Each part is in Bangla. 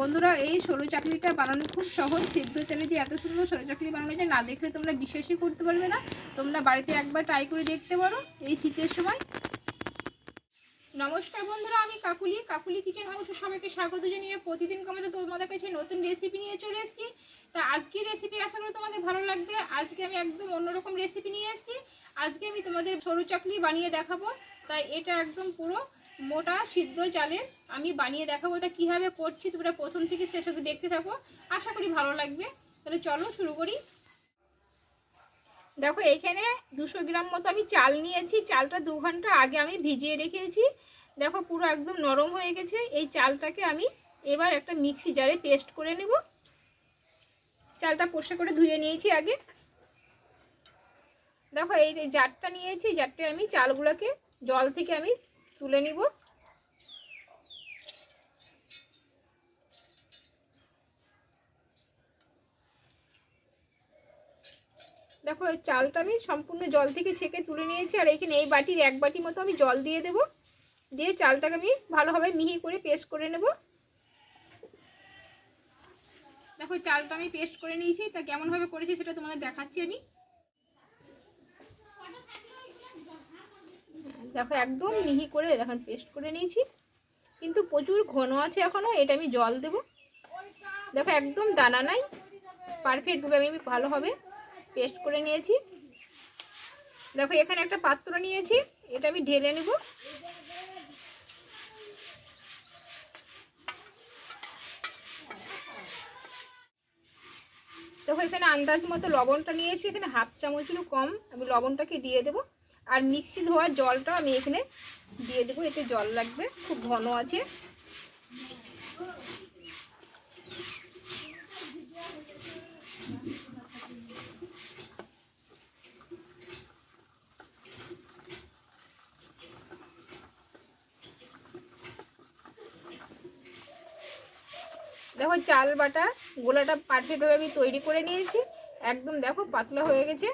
বন্ধুরা, এই সরু চাকলিটা বানানো খুব সহজ, সিদ্ধ চালে দিয়ে এত সুন্দর সরু চাকলি বানানো যায় না দেখলে তোমরা বিশ্বাসই করতে পারবে না। তোমরা বাড়িতে একবার ট্রাই করে দেখতে পারো এই শীতের সময়। নমস্কার বন্ধুরা, আমি কাকুলি। কাকুলি কিচেন হাউসে সবাইকে স্বাগত জানিয়ে প্রতিদিন আমাদের তোমাদের কাছে নতুন রেসিপি নিয়ে চলে এসেছি। তা আজকে রেসিপি আশা করি তোমাদের ভালো লাগবে। আজকে আমি একদম অন্যরকম রেসিপি নিয়ে এসেছি। আজকে আমি তোমাদের সরু চাকলি বানিয়ে দেখাবো। তাই এটা একদম পুরো মোটা, সিদ্ধ চালের। আমি বানিয়ে দেখাবো তা কীভাবে করছি, তোমরা প্রথম থেকে শেষ অবধি দেখতে থাকো। আশা করি ভালো লাগবে। তাহলে চলো শুরু করি। দেখো, এইখানে দুশো গ্রাম মতো আমি চাল নিয়েছি। চালটা দু ঘণ্টা আগে আমি ভিজিয়ে রেখেছি। দেখো, পুরো একদম নরম হয়ে গেছে। এই চালটাকে আমি এবার একটা মিক্সি জারে পেস্ট করে নেব। চালটা পোষা করে ধুয়ে নিয়েছি আগে। দেখো, এই জারটা নিয়েছি, জারটায় আমি চালগুলোকে জল থেকে আমি তুলে নিব। দেখো, এই চালটা আমি সম্পূর্ণ জল থেকে ছেঁকে তুলে নিয়েছি, আর এখানে এই বাটির এক বাটি মতো আমি জল দিয়ে দেব। দিয়ে চালটাকে আমি ভালোভাবে মিহি করে পেস্ট করে নেব। দেখো, চালটা আমি পেস্ট করে নিয়েছি, তা কেমনভাবে করেছি সেটা তোমাদের দেখাচ্ছি আমি। দেখো, একদম মিহি করে এখন পেস্ট করে নিয়েছি। কিন্তু প্রচুর ঘন আছে এখনও এটা আমি জল দেব। দেখো, একদম দানা নাই পারফেক্টভাবে আমি ভালোভাবে পেস্ট করে নিয়েছি। দেখো, এখানে একটা পাত্র নিয়েছি, এটা আমি ঢেলে নেব। দেখো, এখানে আন্দাজ মতো লবণটা নিয়েছি, এখানে হাফ চামচগুলো কম, আমি লবণটাকে দিয়ে দেব। আর মিক্সি ধোয়ার জলটা আমি এখানে দিয়ে দেবো, এতে জল লাগবে, খুব ঘন আছে। দেখো চাল বাটা গোলাটা পারফেক্টভাবে আমি তৈরি করে নিয়েছি, একদম দেখো পাতলা হয়ে গেছে।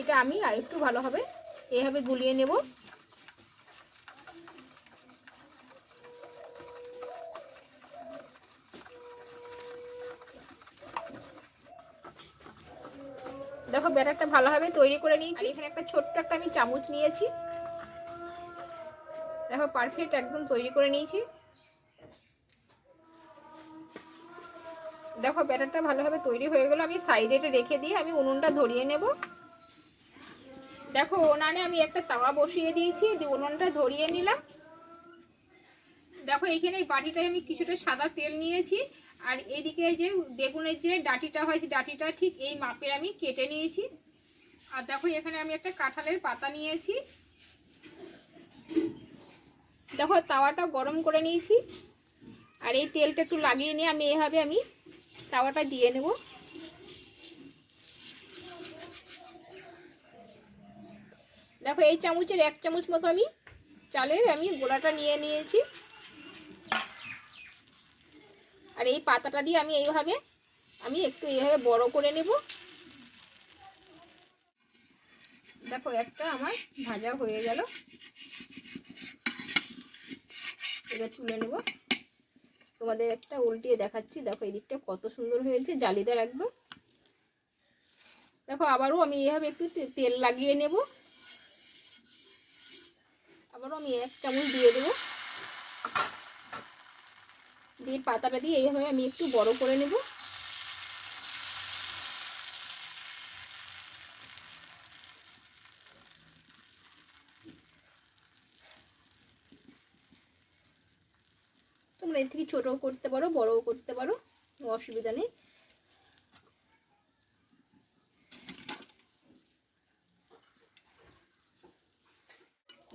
এটা আমি আর আরেকটু ভালোভাবে এইভাবে গুলিয়ে নেব। দেখো, ব্যাটারটা ভালোভাবে তৈরি করে নিয়েছি। এখানে একটা ছোট্ট একটা আমি চামচ নিয়েছি। দেখো পারফেক্ট একদম তৈরি করে নিয়েছি। দেখো, ব্যাটারটা ভালোভাবে তৈরি হয়ে গেল। আমি সাইডে রেখে দিয়ে আমি উনুনটা ধরিয়ে নেব। দেখো, উনানে আমি একটা তাওয়া বসিয়ে দিয়েছি দিয়ে উনুনটা ধরিয়ে নিলাম। দেখো, এইখানে এই বাটিটায় আমি কিছুটা সাদা তেল নিয়েছি, আর এদিকে যে বেগুনের যে ডাটিটা হয়, সেই ডাটিটা ঠিক এই মাপের আমি কেটে নিয়েছি। আর দেখো, এখানে আমি একটা কাঁঠালের পাতা নিয়েছি। দেখো, তাওয়াটা গরম করে নিয়েছি। আর এই তেলটা একটু লাগিয়ে নিয়ে আমি এভাবে আমি তাওয়াটা দিয়ে নেব। দেখো, এই চামচের এক চামচ মতো আমি চালের আমি গোলাটা নিয়ে নিয়েছি। আর এই পাতাটা দিয়ে আমি এইভাবে, আমি একটু এইভাবে বড় করে নেব। দেখো, একটা আমার ভাজা হয়ে গেল। এবার তুলে নেব। তোমাদের একটা উল্টিয়ে দেখাচ্ছি। দেখো, এই দিকটা কত সুন্দর হয়েছে, জালিদার একদম। দেখো, আবারও আমি এইভাবে একটু তেল লাগিয়ে নেব। আবারও আমি এক চামচ দিয়ে দেবো। দিয়ে পাতাটা দিয়ে এইভাবে আমি একটু বড় করে নেব। তোমরা এর থেকে ছোটও করতে পারো, বড়ও করতে পারো অসুবিধা নেই।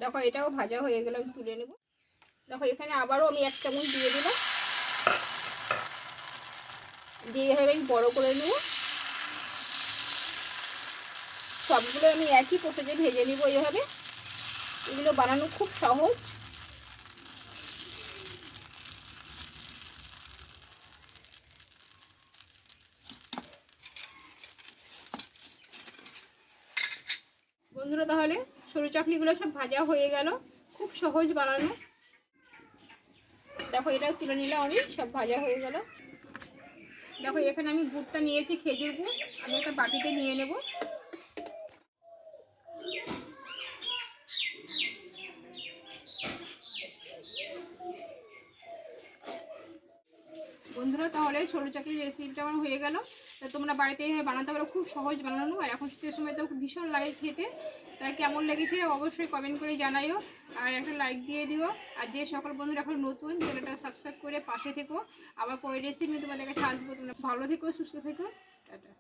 দেখো, এটাও ভাজা হয়ে গেল, আমি তুলে নেব। দেখো, এখানে আবারও আমি এক চামচ দিয়ে দিলাম। দিয়ে এভাবে আমি বড়ো করে নেব। সবগুলো আমি একই প্রসেসে ভেজে নিব এইভাবে এগুলো বানানো খুব সহজ। বন্ধুরা, তাহলে সরু চাকলিগুলো সব ভাজা হয়ে গেল। খুব সহজ বানানো। দেখো এটা তুলে নিলে আমি, সব ভাজা হয়ে গেল। দেখো, এখানে আমি গুড়টা নিয়েছি, খেজুর গুড়। আমি একটা বাটিতে নিয়ে নেব। বন্ধুরা, তাহলে সরু চাকরির রেসিপিটা আমার হয়ে গেল। তা তোমরা বাড়িতে বানাতে পারো, খুব সহজ বানানো। আর এখন শীতের সময় তো ভীষণ লাগে খেতে। তাই কেমন লেগেছে অবশ্যই কমেন্ট করে জানাইও আর একটা লাইক দিয়ে দিও। আর যে সকল বন্ধুরা এখন নতুন, চ্যানেলটা সাবস্ক্রাইব করে পাশে থেকো। আবার পরে রেসিপি তোমাদের কাছে আসব। তোমরা ভালো থেকো, সুস্থ থেকো। টাটা।